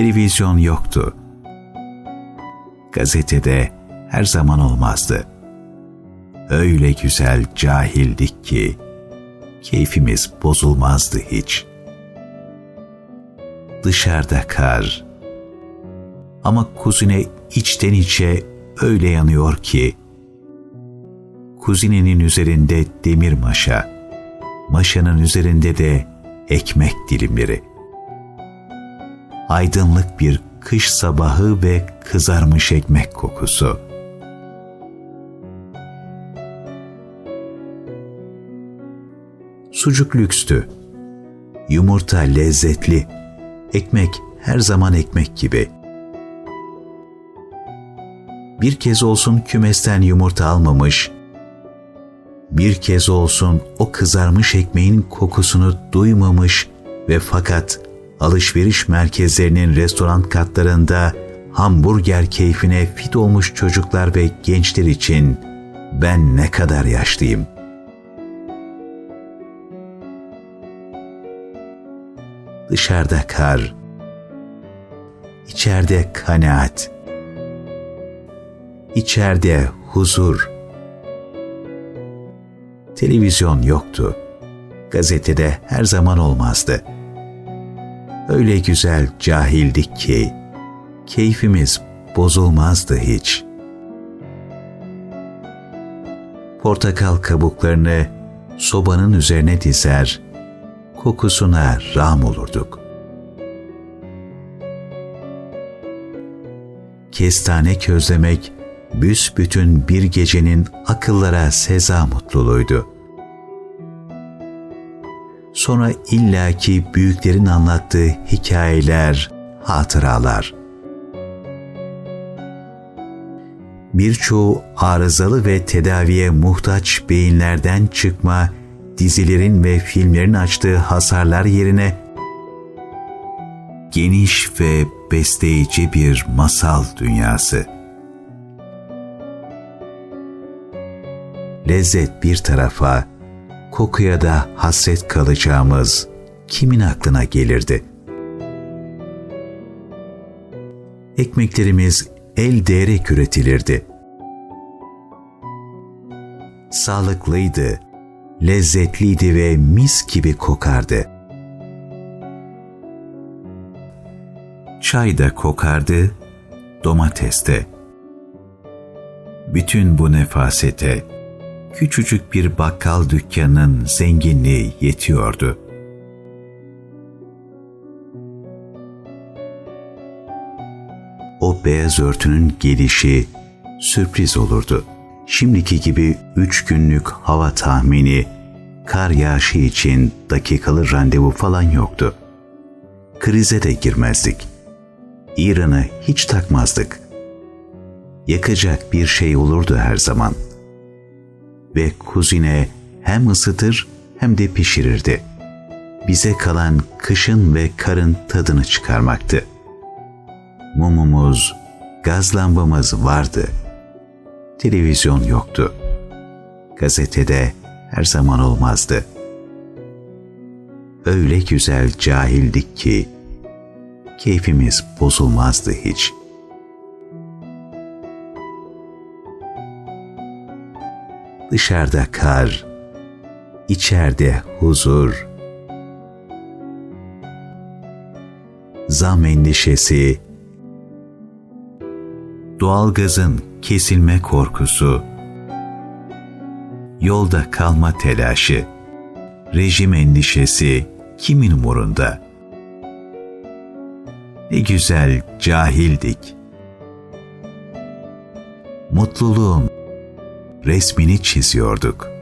televizyon yoktu. Gazetede her zaman olmazdı. Öyle güzel cahildik ki keyfimiz bozulmazdı hiç. Dışarıda kar. Ama kuzine içten içe öyle yanıyor ki kuzinenin üzerinde demir maşa, maşanın üzerinde de ekmek dilimleri. Aydınlık bir kış sabahı ve kızarmış ekmek kokusu. Sucuk lükstü. Yumurta lezzetli. Ekmek her zaman ekmek gibi. Bir kez olsun kümesten yumurta almamış, bir kez olsun o kızarmış ekmeğin kokusunu duymamış ve fakat alışveriş merkezlerinin restoran katlarında hamburger keyfine fit olmuş çocuklar ve gençler için ben ne kadar yaşlıyım. Dışarıda kar, içeride kanaat, içeride huzur. Televizyon yoktu. Gazetede her zaman olmazdı. Öyle güzel cahildik ki keyfimiz bozulmazdı hiç. Portakal kabuklarını sobanın üzerine dizer, kokusuna ram olurduk. Kestane közlemek büsbütün bir gecenin akıllara seza mutluluğuydu. Sonra illaki büyüklerin anlattığı hikayeler, hatıralar. Birçoğu arızalı ve tedaviye muhtaç beyinlerden çıkma dizilerin ve filmlerin açtığı hasarlar yerine geniş ve besleyici bir masal dünyası. Lezzet bir tarafa, kokuya da hasret kalacağımız kimin aklına gelirdi? Ekmeklerimiz el değerek üretilirdi. Sağlıklıydı, lezzetliydi ve mis gibi kokardı. Çay da kokardı, domates de. Bütün bu nefasete, küçücük bir bakkal dükkanının zenginliği yetiyordu. O beyaz örtünün gelişi sürpriz olurdu. Şimdiki gibi üç günlük hava tahmini, kar yağışı için dakikalı randevu falan yoktu. Krize de girmezdik. İran'ı hiç takmazdık. Yakacak bir şey olurdu her zaman. Ve kuzine hem ısıtır hem de pişirirdi. Bize kalan kışın ve karın tadını çıkarmaktı. Mumumuz, gaz lambamız vardı. Televizyon yoktu. Gazetede her zaman olmazdı. Öyle güzel cahildik ki keyfimiz bozulmazdı hiç. Dışarıda kar, içeride huzur. Zam endişesi, doğalgazın kesilme korkusu, yolda kalma telaşı, rejim endişesi kimin umurunda? Ne güzel cahildik. Mutluluğun resmini çiziyorduk.''